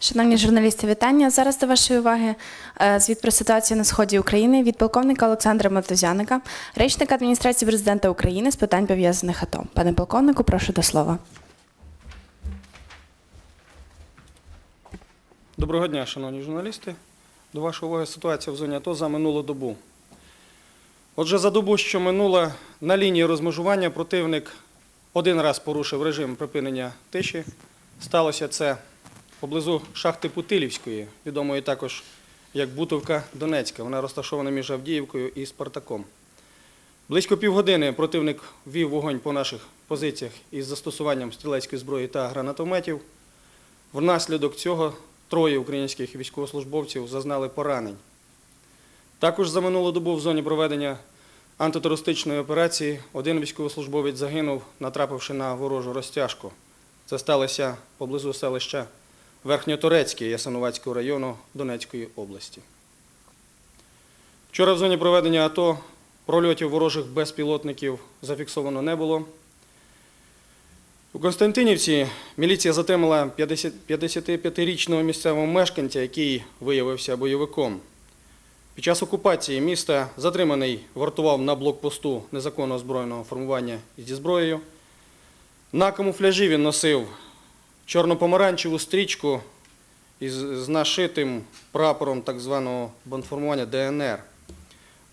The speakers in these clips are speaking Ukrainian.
Шановні журналісти, вітання. Зараз до вашої уваги е, звіт про ситуацію на сході України від полковника Олександра Матузяника, речника адміністрації президента України з питань пов'язаних АТО. Пане полковнику, прошу до слова. Доброго дня, шановні журналісти. До вашої уваги ситуація в зоні АТО за минулу добу. Отже, за добу, що минула, на лінії розмежування противник один раз порушив режим припинення тиші. Сталося це поблизу шахти Путилівської, відомої також як Бутовка Донецька. Вона розташована між Авдіївкою і Спартаком. Близько півгодини противник вів вогонь по наших позиціях із застосуванням стрілецької зброї та гранатометів. Внаслідок цього троє українських військовослужбовців зазнали поранень. Також за минулу добу в зоні проведення антитерористичної операції один військовослужбовець загинув, натрапивши на ворожу розтяжку. Це сталося поблизу селища Верхньоторецьке Ясинуватського району Донецької області. Вчора в зоні проведення АТО прольотів ворожих безпілотників зафіксовано не було. У Константинівці міліція затримала 55-річного місцевого мешканця, який виявився бойовиком. Під час окупації міста затриманий вартував на блокпосту незаконно озброєного формування зі зброєю. На камуфляжі він носив чорно-помаранчеву стрічку із нашитим прапором так званого бандформування ДНР.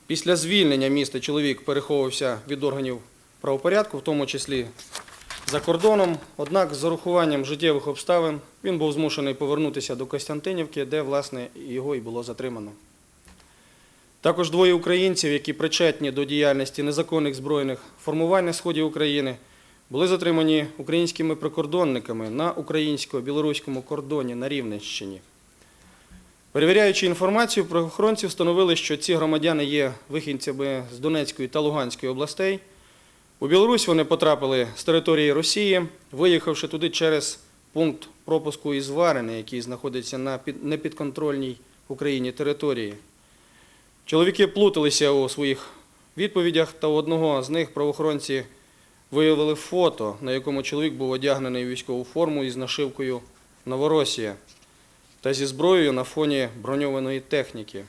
Після звільнення міста чоловік переховувався від органів правопорядку, в тому числі за кордоном. Однак з урахуванням життєвих обставин він був змушений повернутися до Костянтинівки, де, власне, його і було затримано. Також двоє українців, які причетні до діяльності незаконних збройних формувань на сході України, були затримані українськими прикордонниками на українсько-білоруському кордоні на Рівненщині. Перевіряючи інформацію, правоохоронці встановили, що ці громадяни є вихідцями з Донецької та Луганської областей. У Білорусь вони потрапили з території Росії, виїхавши туди через пункт пропуску із Варени, який знаходиться на непідконтрольній Україні території. Чоловіки плуталися у своїх відповідях, та у одного з них правоохоронці виявили фото, на якому чоловік був одягнений у військову форму із нашивкою Новоросія та зі зброєю на фоні броньованої техніки.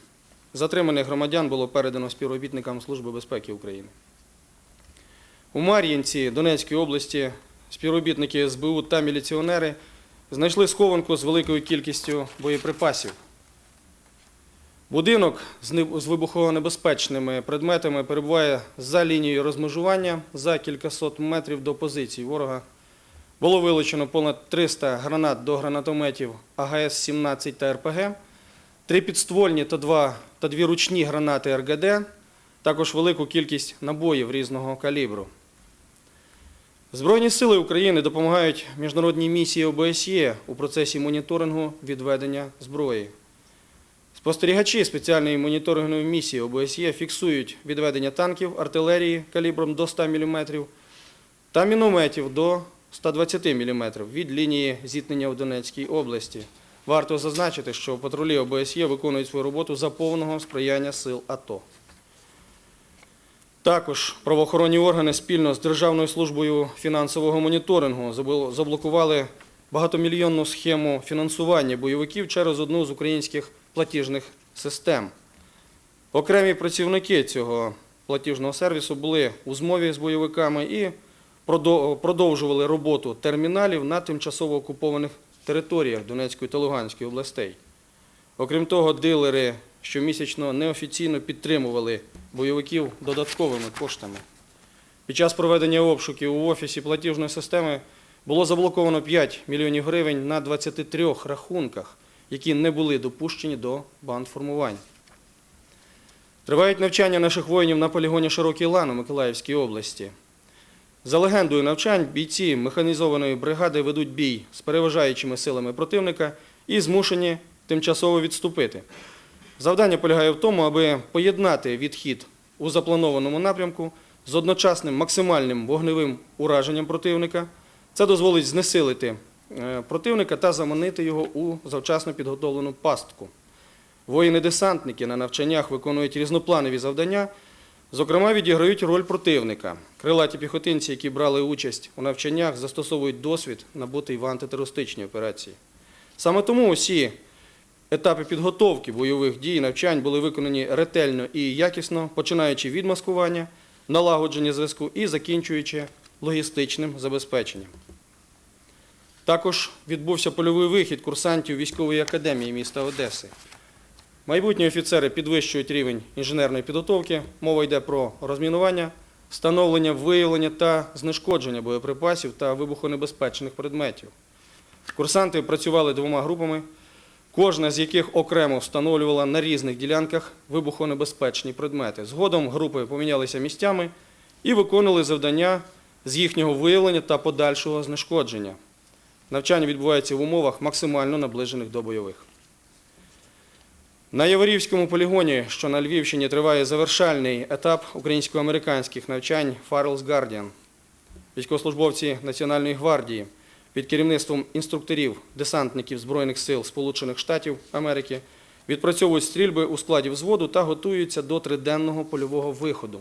Затриманих громадян було передано співробітникам Служби безпеки України. У Мар'їнці Донецької області співробітники СБУ та міліціонери знайшли схованку з великою кількістю боєприпасів. Будинок з не- вибухонебезпечними предметами перебуває за лінією розмежування за кількасот метрів до позицій ворога. Було вилучено понад 300 гранат до гранатометів АГС-17 та РПГ, три підствольні та, два, та дві ручні гранати РГД, також велику кількість набоїв різного калібру. Збройні сили України допомагають міжнародній місії ОБСЄ у процесі моніторингу відведення зброї. Спостерігачі спеціальної моніторингової місії ОБСЄ фіксують відведення танків, артилерії калібром до 100 мм та мінометів до 120 мм від лінії зіткнення в Донецькій області. Варто зазначити, що патрулі ОБСЄ виконують свою роботу за повного сприяння сил АТО. Також правоохоронні органи спільно з Державною службою фінансового моніторингу заблокували багатомільйонну схему фінансування бойовиків через одну з українських платіжних систем. Окремі працівники цього платіжного сервісу були у змові з бойовиками і продовжували роботу терміналів на тимчасово окупованих територіях Донецької та Луганської областей. Окрім того, дилери щомісячно неофіційно підтримували бойовиків додатковими коштами. Під час проведення обшуків у офісі платіжної системи було заблоковано 5 мільйонів гривень на 23 рахунках, які не були допущені до бандформувань. Тривають навчання наших воїнів на полігоні Широкий Лан у Миколаївській області. За легендою навчань, бійці механізованої бригади ведуть бій з переважаючими силами противника і змушені тимчасово відступити. Завдання полягає в тому, аби поєднати відхід у запланованому напрямку з одночасним максимальним вогневим ураженням противника. Це дозволить знесилити противника та заманити його у завчасно підготовлену пастку. Воїни-десантники на навчаннях виконують різнопланові завдання, зокрема відіграють роль противника. Крилаті піхотинці, які брали участь у навчаннях, застосовують досвід, набутий в антитерористичній операції. Саме тому усі етапи підготовки бойових дій, навчань були виконані ретельно і якісно, починаючи від маскування, налагодження зв'язку і закінчуючи логістичним забезпеченням. Також відбувся польовий вихід курсантів військової академії міста Одеси. Майбутні офіцери підвищують рівень інженерної підготовки. Мова йде про розмінування, встановлення, виявлення та знешкодження боєприпасів та вибухонебезпечних предметів. Курсанти працювали двома групами, кожна з яких окремо встановлювала на різних ділянках вибухонебезпечні предмети. Згодом групи помінялися місцями і виконували завдання з їхнього виявлення та подальшого знешкодження. Навчання відбувається в умовах максимально наближених до бойових. На Яворівському полігоні, що на Львівщині, триває завершальний етап українсько-американських навчань Farrell's Guardian. Військовослужбовці Національної гвардії під керівництвом інструкторів десантників Збройних сил Сполучених Штатів Америки відпрацьовують стрільби у складі взводу та готуються до триденного польового виходу.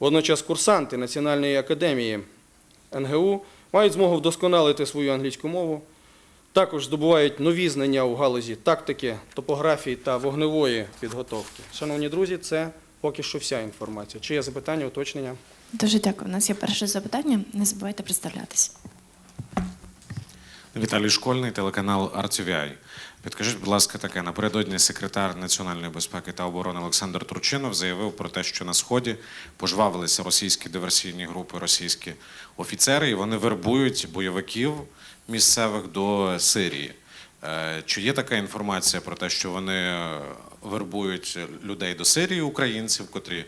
Водночас курсанти Національної академії НГУ мають змогу вдосконалити свою англійську мову, також здобувають нові знання у галузі тактики, топографії та вогневої підготовки. Шановні друзі, це поки що вся інформація. Чи є запитання, уточнення? Дуже дякую. У нас є перше запитання. Не забувайте представлятись. Віталій Школьний, телеканал RTVI. Підкажіть, будь ласка, таке напередодні секретар національної безпеки та оборони Олександр Турчинов заявив про те, що на сході пожвавилися російські диверсійні групи, російські офіцери, і вони вербують бойовиків місцевих до Сирії. Е, Чи є така інформація про те, що вони е, вербують людей до Сирії, українців, котрі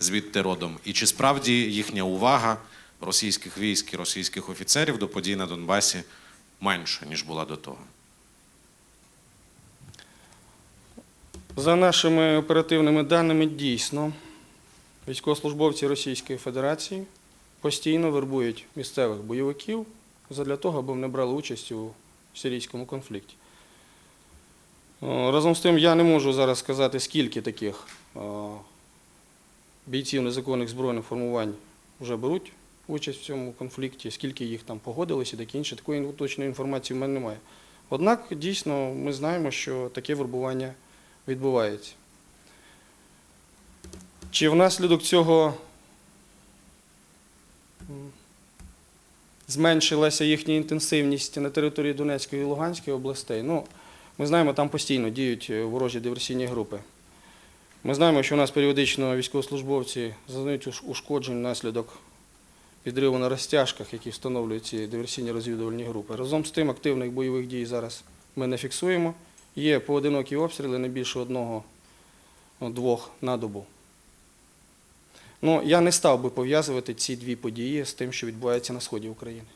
звідти родом? І чи справді їхня увага російських військ і російських офіцерів до подій на Донбасі менша, ніж була до того? За нашими оперативними даними, дійсно, військовослужбовці Російської Федерації постійно вербують місцевих бойовиків для того, аби вони брали участь у сирійському конфлікті. Разом з тим, я не можу зараз сказати, скільки таких бійців незаконних збройних формувань вже беруть участь в цьому конфлікті, скільки їх там погодились і таке інше. Такої точної інформації в мене немає. Однак, дійсно, ми знаємо, що таке вербування відбувається. Чи внаслідок цього зменшилася їхня інтенсивність на території Донецької і Луганської областей? Ну, ми знаємо, там постійно діють е, ворожі диверсійні групи. Ми знаємо, що у нас періодично військовослужбовці зазнають ушкоджень внаслідок підриву на розтяжках, які встановлюють ці диверсійні розвідувальні групи. Разом з тим, активних бойових дій зараз ми не фіксуємо. Є поодинокі обстріли не більше одного, ну, на добу. Ну, я не став би пов'язувати ці дві події з тим, що відбувається на сході України.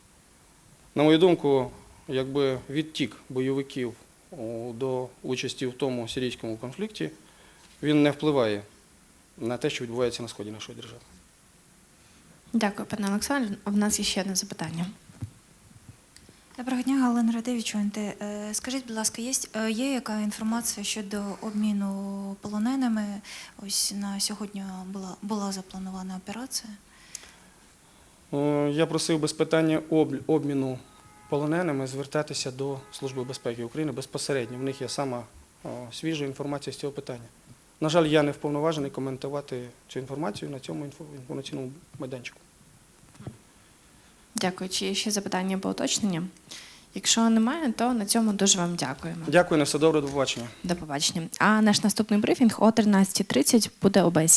На мою думку, якби відтік бойовиків до участі в тому сирійському конфлікті, він не впливає на те, що відбувається на сході нашої держави. Дякую, пане Олександр. У нас є ще одне запитання. Доброго дня, Галина Радевич, ОНТ. Е, Скажіть, будь ласка, є, е, є яка інформація щодо обміну полоненими? Ось на сьогодні була, була запланована операція. Я просив без питання об- обміну полоненими звертатися до Служби безпеки України безпосередньо. В них є сама свіжа інформація з цього питання. На жаль, я не вповноважений коментувати цю інформацію на цьому інфо- інформаційному майданчику. Дякую. Чи є ще запитання або уточнення? Якщо немає, то на цьому дуже вам дякуємо. Дякую, на все добре, до побачення. До побачення. А наш наступний брифінг о 13.30 буде ОБС.